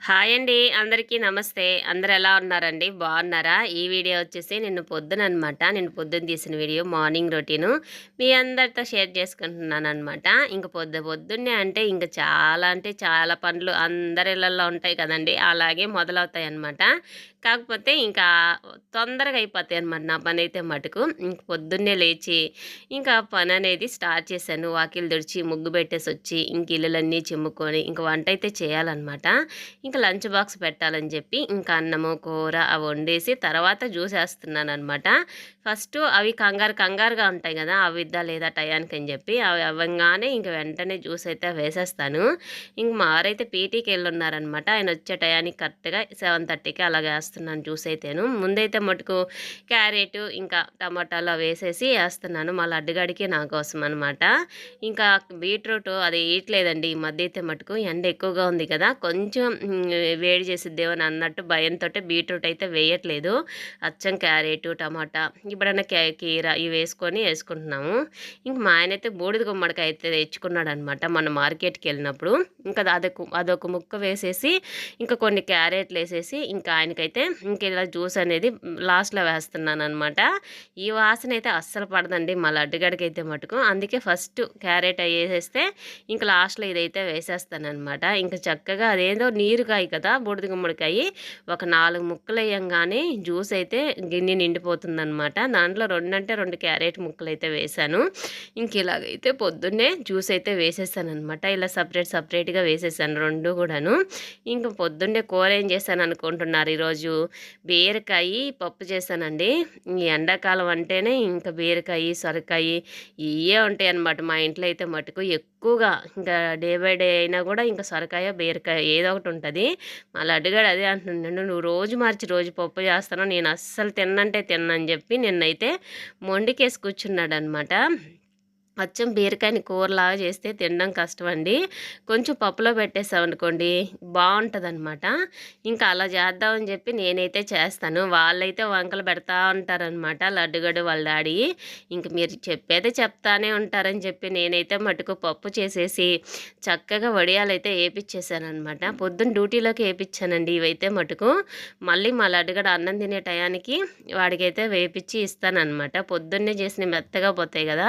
Hi అండి. అందరికీ నమస్తే. అందరు ఎలా ఉన్నారండి? బాగున్నారా? ఈ వీడియో వచ్చేసి నిన్ను పొద్దున అనమాట నేను పొద్దున తీసిన వీడియో మార్నింగ్ రొటీను మీ అందరితో షేర్ చేసుకుంటున్నాను అనమాట ఇంక పొద్దు పొద్దున్నే అంటే ఇంకా చాలా అంటే చాలా పనులు అందరి ఇళ్ళల్లో ఉంటాయి కదండి. అలాగే మొదలవుతాయి అనమాట కాకపోతే ఇంకా తొందరగా అయిపోతాయి అనమాట నా పని అయితే మటుకు. ఇంక పొద్దున్నే లేచి ఇంకా పని అనేది స్టార్ట్ చేశాను. వాకిలు తుడిచి ముగ్గు పెట్టేసి వచ్చి ఇంక ఇల్లులన్నీ చిమ్ముకొని ఇంక వంట అయితే చేయాలన్నమాట ఇంకా లంచ్ బాక్స్ పెట్టాలని చెప్పి ఇంకా అన్నము కూర అవి వండేసి తర్వాత జ్యూస్ వేస్తున్నాను అనమాట ఫస్ట్ అవి కంగారు కంగారుగా ఉంటాయి కదా అవి ఇద్దా లేదా టయానికి అని చెప్పి అవి అవ్వగానే ఇంక వెంటనే జ్యూస్ అయితే వేసేస్తాను. ఇంక మా వారైతే పీటీకి వెళ్ళి ఉన్నారనమాట ఆయన వచ్చే టయానికి కరెక్ట్గా సెవెన్ థర్టీకి అలా వేస్తున్నాను జ్యూస్ అయితేను. ముందైతే మటుకు క్యారెట్ ఇంకా టమాటాలు అవి వేసేసి వేస్తున్నాను. మా లడ్డుగాడికి నా కోసం అనమాట ఇంకా బీట్రూట్ అది వేయట్లేదండి ఈ మధ్య అయితే మటుకు ఎండ ఎక్కువగా ఉంది కదా కొంచెం వేడి చేసిద్దేమని అన్నట్టు భయంతో బీట్రూట్ అయితే వేయట్లేదు. అచ్చం క్యారెట్ టమాటా ఇప్పుడన్నా కే కీర ఇవి వేసుకొని వేసుకుంటున్నాము. ఇంక మా ఆయన అయితే బూడిద గుమ్మడికాయ అయితే తెచ్చుకున్నాడు అనమాట మన మార్కెట్కి వెళ్ళినప్పుడు. ఇంకా అదొక అదొక ముక్క వేసేసి ఇంకా కొన్ని క్యారెట్లు వేసేసి ఇంకా ఆయనకైతే ఇంక ఇలా జ్యూస్ అనేది లాస్ట్లో వేస్తున్నాను అనమాట ఈ వాసన అయితే అస్సలు పడదండి మా లడ్డుగడికి మటుకు. అందుకే ఫస్ట్ క్యారెట్ అవి వేసేస్తే ఇంకా లాస్ట్లో ఇదైతే వేసేస్తాను అనమాట ఇంకా చక్కగా అదేదో నీరుకాయ కదా బూడిద గుమ్మడికాయ. ఒక నాలుగు ముక్కలు వేయంగానే జ్యూస్ అయితే గిన్నె దాంట్లో రెండు అంటే రెండు క్యారెట్ ముక్కలు అయితే వేశాను ఇంక ఇలాగైతే పొద్దున్నే జ్యూస్ అయితే వేసేసాను అనమాట ఇలా సపరేట్ సపరేట్గా వేసేసాను రెండు కూడాను. ఇంకా పొద్దున్నే కూర ఏం చేశాను అనుకుంటున్నారు ఈరోజు? బీరకాయ పప్పు చేశానండి. ఈ ఎండాకాలం అంటేనే ఇంకా బీరకాయ సొరకాయ ఇవే ఉంటాయి అనమాట మా ఇంట్లో అయితే మటుకు ఎక్కువ ఎక్కువగా ఇంకా డే బై డే అయినా కూడా ఇంకా సొరకాయ బీరకాయ ఏదో ఒకటి ఉంటుంది. మా లడ్డుగాడు అదే అంటున్నాడు నువ్వు రోజు మార్చి రోజు పప్పు చేస్తాను నేను అస్సలు తిన్నంటే తిన్నని చెప్పి నిన్నైతే మొండికేసి కూర్చున్నాడు అనమాట అచ్చం బీరకాయని కూరలాగా చేస్తే తినడం కష్టం అండి కొంచెం పప్పులో పెట్టేసామనుకోండి బాగుంటుంది అనమాట ఇంకా అలా చేద్దామని చెప్పి నేనైతే చేస్తాను. వాళ్ళైతే వంకలు పెడతా ఉంటారనమాట లడ్డుగడు వాళ్ళ డాడీ. ఇంక మీరు చెప్పేదే చెప్తానే ఉంటారని చెప్పి నేనైతే మటుకు పప్పు చేసేసి చక్కగా వడియాలైతే వేపించేసానమాట పొద్దున్న డ్యూటీలోకి వేపించానండి ఇవైతే మటుకు. మళ్ళీ మా లడ్డుగడ అన్నం తినే టయానికి వాడికైతే వేపించి ఇస్తానన్నమాట. పొద్దున్నే చేసిన మెత్తగా పోతాయి కదా.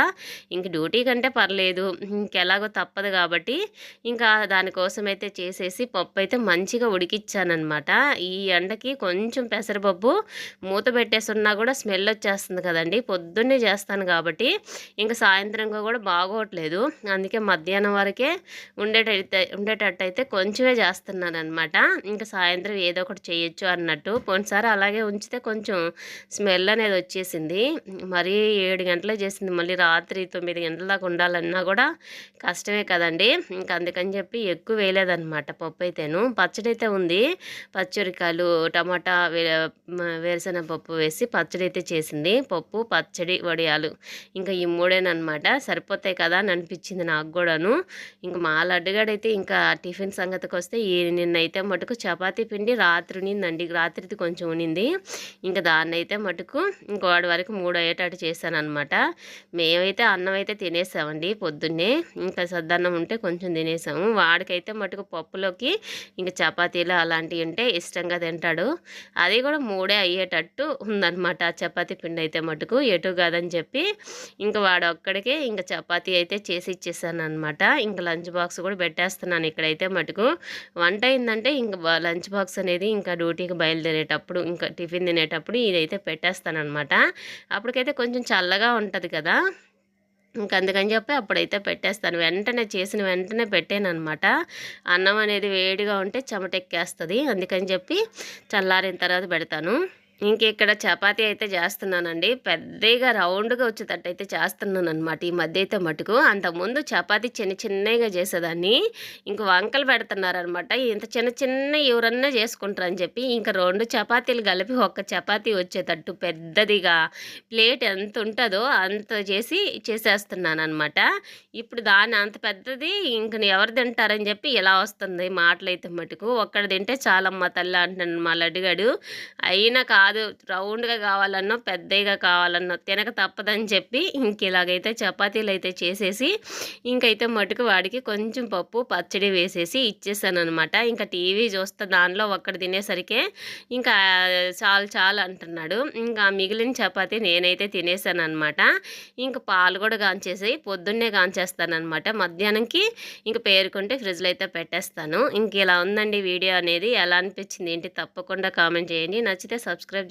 ఇంక డ్యూటీ కంటే పర్లేదు. ఇంకెలాగో తప్పదు కాబట్టి ఇంకా దానికోసం అయితే చేసేసి పప్పు అయితే మంచిగా ఉడికిచ్చానమాట ఈ ఎండకి కొంచెం పెసరపప్పు మూత పెట్టేసున్నా కూడా స్మెల్ వచ్చేస్తుంది కదండి. పొద్దున్నే చేస్తాను కాబట్టి ఇంకా సాయంత్రంగా కూడా బాగోట్లేదు. అందుకే మధ్యాహ్నం వరకే ఉండేటైతే ఉండేటట్టయితే కొంచెమే చేస్తున్నాను అనమాట ఇంకా సాయంత్రం ఏదో ఒకటి చేయొచ్చు అన్నట్టు. పోయినసారి అలాగే ఉంచితే కొంచెం స్మెల్ అనేది వచ్చేసింది. మరీ ఏడు గంటలే చేసింది. మళ్ళీ రాత్రి తొమ్మిది ఎంతలాగా దాకా ఉండాలన్నా కూడా కష్టమే కదండి. ఇంకా అందుకని చెప్పి ఎక్కువ వేయలేదనమాట పప్పు అయితేను పచ్చడి అయితే ఉంది. పచ్చిమిరకాయలు టమాటా వే పప్పు వేసి పచ్చడి అయితే చేసింది. పప్పు పచ్చడి వడియాలు ఇంకా ఈ మూడేనమాట సరిపోతాయి కదా అని అనిపించింది నాకు కూడాను. ఇంకా మా లడ్డుగాడైతే ఇంకా టిఫిన్ సంగతికి వస్తే ఈ నిన్నైతే మటుకు చపాతీ పిండి రాత్రి ఉన్నిందండి రాత్రిది కొంచెం ఉనింది. ఇంకా దాన్ని అయితే మటుకు ఇంకోటి వాడి వరకు మూడు అయ్యేటట్టు చేశాను అనమాట మేమైతే అన్నం అయితే తినేసామండి పొద్దున్నే. ఇంకా సద్దన్నం ఉంటే కొంచెం తినేసాము. వాడికైతే మటుకు పప్పులోకి ఇంకా చపాతీలు అలాంటివి ఉంటే ఇష్టంగా తింటాడు. అది కూడా మూడే అయ్యేటట్టు ఉందన్నమాట. ఆ చపాతీ పిండి అయితే మటుకు ఎటు కాదని చెప్పి ఇంకా వాడు ఒక్కడికే ఇంకా చపాతీ అయితే చేసి ఇచ్చేసాను అనమాట ఇంకా లంచ్ బాక్స్ కూడా పెట్టేస్తున్నాను ఇక్కడైతే మటుకు. వంట అయిందంటే ఇంకా లంచ్ బాక్స్ అనేది ఇంకా డ్యూటీకి బయలుదేరేటప్పుడు ఇంకా టిఫిన్ తినేటప్పుడు ఇదైతే పెట్టేస్తాను అనమాట అప్పటికైతే కొంచెం చల్లగా ఉంటుంది కదా. అందుకని చెప్పి అప్పుడైతే పెట్టేస్తాను. వెంటనే చేసిన వెంటనే పెట్టాను అనమాట అన్నం అనేది వేడిగా ఉంటే చెమటెక్కేస్తుంది. అందుకని చెప్పి చల్లారిన తర్వాత పెడతాను. ఇంక ఇక్కడ చపాతీ అయితే చేస్తున్నానండి. పెద్దగా రౌండ్గా వచ్చేటట్టు అయితే చేస్తున్నాను అనమాట ఈ మధ్య అయితే మటుకు అంతకుముందు చపాతీ చిన్న చిన్నగా చేసేదాన్ని. ఇంక వంకలు పెడుతున్నారనమాట ఇంత చిన్న చిన్న ఎవరన్నా చేసుకుంటారని చెప్పి ఇంకా రెండు చపాతీలు కలిపి ఒక్క చపాతీ వచ్చేటట్టు పెద్దదిగా ప్లేట్ ఎంత ఉంటుందో అంత చేసి చేసేస్తున్నాను అనమాట ఇప్పుడు దాన్ని అంత పెద్దది ఇంక ఎవరు తింటారని చెప్పి ఇలా వస్తుంది మాటలైతే మటుకు. ఒక్కడ తింటే చాలమ్మ తల్లి అంటున్నాను మా లడ్డుగాడు. అయినా కాదు కాదు. రౌండ్గా కావాలన్నో పెద్దగా కావాలన్నో తినక తప్పదని చెప్పి ఇంక ఇలాగైతే చపాతీలు అయితే చేసేసి ఇంకైతే మటుకు వాడికి కొంచెం పప్పు పచ్చడి వేసేసి ఇచ్చేసాను అనమాట ఇంకా టీవీ చూస్తే దానిలో ఒక్కడ తినేసరికి ఇంకా చాలు చాలు అంటున్నాడు. ఇంకా మిగిలిన చపాతీ నేనైతే తినేసాను అనమాట ఇంకా పాలు కూడా కాంచేసి పొద్దున్నే కాంచేస్తాను అనమాట మధ్యాహ్నంకి ఇంక పేరుకుంటే ఫ్రిడ్జ్లో అయితే పెట్టేస్తాను. ఇంక ఇలా ఉందండి వీడియో అనేది. ఎలా అనిపించింది ఏంటి? తప్పకుండా కామెంట్ చేయండి. నచ్చితే సబ్స్క్రైబ్